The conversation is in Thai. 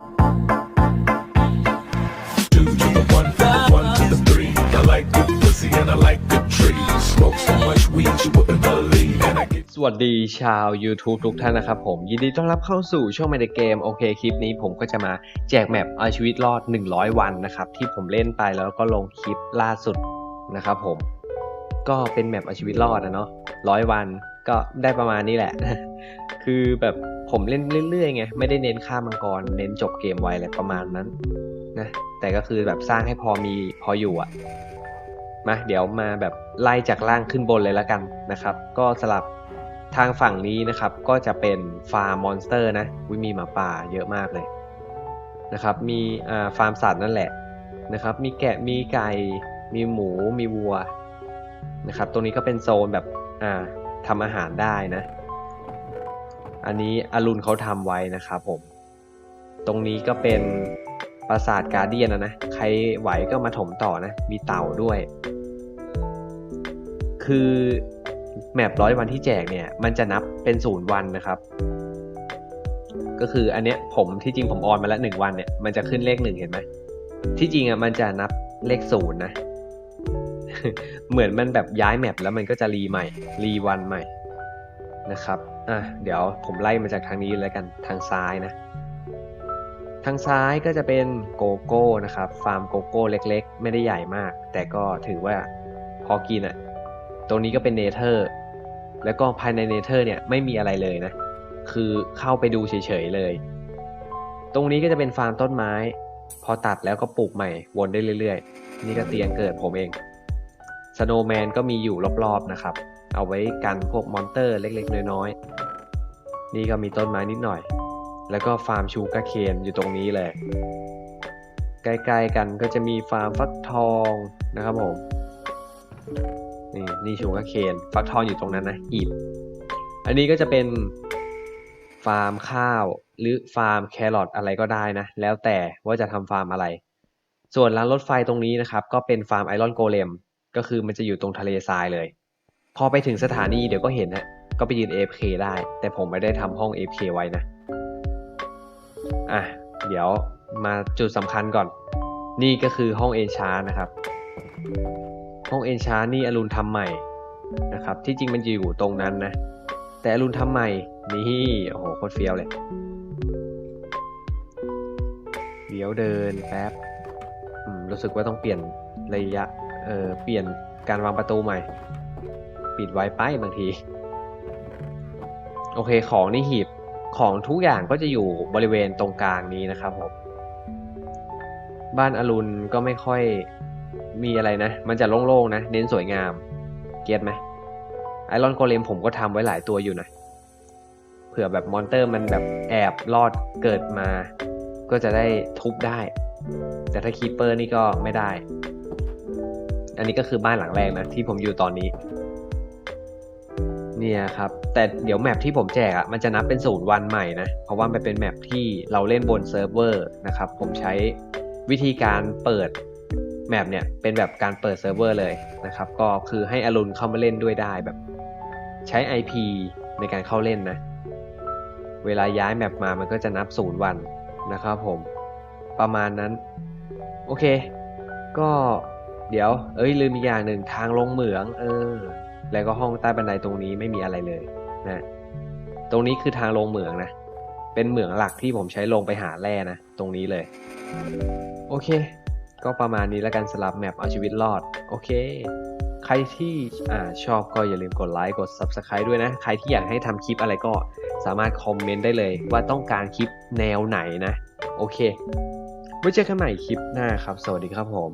สวัสดีชาว YouTube ทุกท่านนะครับผม ยินดีต้อนรับเข้าสู่ช่อง m ม d เกมโอเคคลิปนี้ผมก็จะมาแจกแมปเอาชีวิตรอด 100 วันนะครับ ที่ผมเล่นไปแล้วก็ลงคลิปล่าสุดนะครับผม ก็เป็นแมปเอาชีวิตรอดนะเนาะร้อยวัน ก็ได้ประมาณนี้แหละ คือแบบผมเล่นเรื่อยๆไงไม่ได้เน้นฆ่ามังกร เน้นจบเกมไวอะไรประมาณนั้นนะแต่ก็คือแบบสร้างให้พอมีพออยู่อะมาเดี๋ยวมาแบบไล่จากล่างขึ้นบนเลยละกันนะครับ ก็สลับทางฝั่งนี้นะครับ ก็จะเป็นฟาร์มมอนสเตอร์นะวิมีหมาป่าเยอะมากเลยนะครับ มีฟาร์มสัตว์นั่นแหละนะครับ มีแกะมีไก่มีหมูมีวัวนะครับ ตรงนี้ก็เป็นโซนแบบอ่า ทำอาหารได้นะ อันนี้อรุณเขาทำไว้นะครับผม ตรงนี้ก็เป็นปราสาทการเดียนนะนะ ใครไหวก็มาถมต่อนะ มีเต่าด้วย คือแมปร้อยวันที่แจกเนี่ย มันจะนับเป็นศูนย์วันนะครับ ก็คืออันเนี้ยผมที่จริงผมออนมาแล้วหนึ่งวันเนี่ย มันจะขึ้นเลขหนึ่งเห็นไหม ที่จริงอะมันจะนับเลขศูนย์นะ เหมือนมันแบบย้ายแมปแล้วมันก็จะรีใหม่ รีวันใหม่นะครับอะเดี๋ยวผมไล่มาจากทางนี้แล้วกันทางซ้ายนะ ทางซ้ายก็จะเป็นโกโก้นะครับ ฟาร์มโกโก้เล็กๆ ไม่ได้ใหญ่มาก แต่ก็ถือว่าพอกินอะ่ะ ตรงนี้ก็เป็นเนเธอร์ แล้วก็ภายในเนเธอร์เนี่ยไม่มีอะไรเลยนะ คือเข้าไปดูเฉยๆเลย ตรงนี้ก็จะเป็นฟาร์มต้นไม้ พอตัดแล้วก็ปลูกใหม่วนได้เรื่อยๆ นี่ก็เตียงเกิดผมเอง สโนว์แมนก็มีอยู่รอบๆนะครับ เอาไว้กันพวกมอนเตอร์เล็กๆ น้อยๆ นี่ก็มีต้นไม้นิดหน่อย แล้วก็ฟาร์มชูการ์เคนอยู่ตรงนี้เลย ใกล้ๆกันก็จะมีฟาร์มฟักทองนะครับผม นี่นี่ชูการ์เคนฟักทองอยู่ตรงนั้นนะหีบ อันนี้ก็จะเป็นฟาร์มข้าวหรือฟาร์มแครอทอะไรก็ได้นะ แล้วแต่ว่าจะทำฟาร์มอะไร ส่วนร้านรถไฟตรงนี้นะครับ ก็เป็นฟาร์มไอรอนโกเลม ก็คือมันจะอยู่ตรงทะเลทรายเลย พอไปถึงสถานีเดี๋ยวก็เห็นฮะก็ไปยืน AFK ได้ แต่ผมไม่ได้ทำห้อง AFK ไว้นะ อะ เดี๋ยวมาจุดสำคัญก่อน นี่ก็คือห้องเอนชานะครับ ห้องเอนชานี่อรุณทำใหม่นะครับ ที่จริงมันอยู่ตรงนั้นนะ แต่อรุณทำใหม่ นี่ โอ้โห โคตรเฟี้ยวเลย เดี๋ยวเดินแป๊บอืมรู้สึกว่าต้องเปลี่ยนระยะ เออเปลี่ยนการวางประตูใหม่ ปิดไวไปบางที โอเคของนี่หีบของทุกอย่างก็จะอยู่บริเวณตรงกลางนี้นะครับผมบ้านอรุณก็ไม่ค่อยมีอะไรนะ มันจะโล่งๆนะ เน้นสวยงาม เก็ตไหมไอรอนโกเลมผมก็ทำไว้หลายตัวอยู่นะ เผื่อแบบมอนเตอร์มันแบบแอบรอดเกิดมา ก็จะได้ทุบได้ แต่ถ้าคีเปอร์นี่ก็ไม่ได้ อันนี้ก็คือบ้านหลังแรกนะที่ผมอยู่ตอนนี้ เนี่ยครับ แต่เดี๋ยวแมปที่ผมแจกอะ่ะมันจะนับเป็นศูนย์วันใหม่นะ เพราะว่ามันเป็นแมปที่เราเล่นบนเซิร์ฟเวอร์นะครับ ผมใช้วิธีการเปิดแมปเนี่ยเป็นแบบการเปิดเซิร์ฟเวอร์เลยนะครับ ก็คือให้อรุณเข้ามาเล่นด้วยได้แบบ ใช้ IP ในการเข้าเล่นนะ เวลาย้ายแมปมามันก็จะนับศูนย์วันนะครับผมประมาณนั้น โอเค ก็ เดี๋ยว เอ้ยลืมอีกอย่างหนึ่งทางลงเหมือง เออ แล้วก็ห้องใต้บันไดตรงนี้ไม่มีอะไรเลยนะตรงนี้คือทางลงเหมืองนะ เป็นเหมืองหลักที่ผมใช้ลงไปหาแร่นะ ตรงนี้เลย โอเค ก็ประมาณนี้แล้วกันสำหรับแมปเอาชีวิตรอด โอเค ใครที่อ่าชอบก็อย่าลืมกดไลค์กด Subscribe ด้วยนะ ใครที่อยากให้ทำคลิปอะไรก็สามารถคอมเมนต์ได้เลยว่าต้องการคลิปแนวไหนนะ โอเค ไว้เจอกันใหม่คลิปหน้าครับ สวัสดีครับผม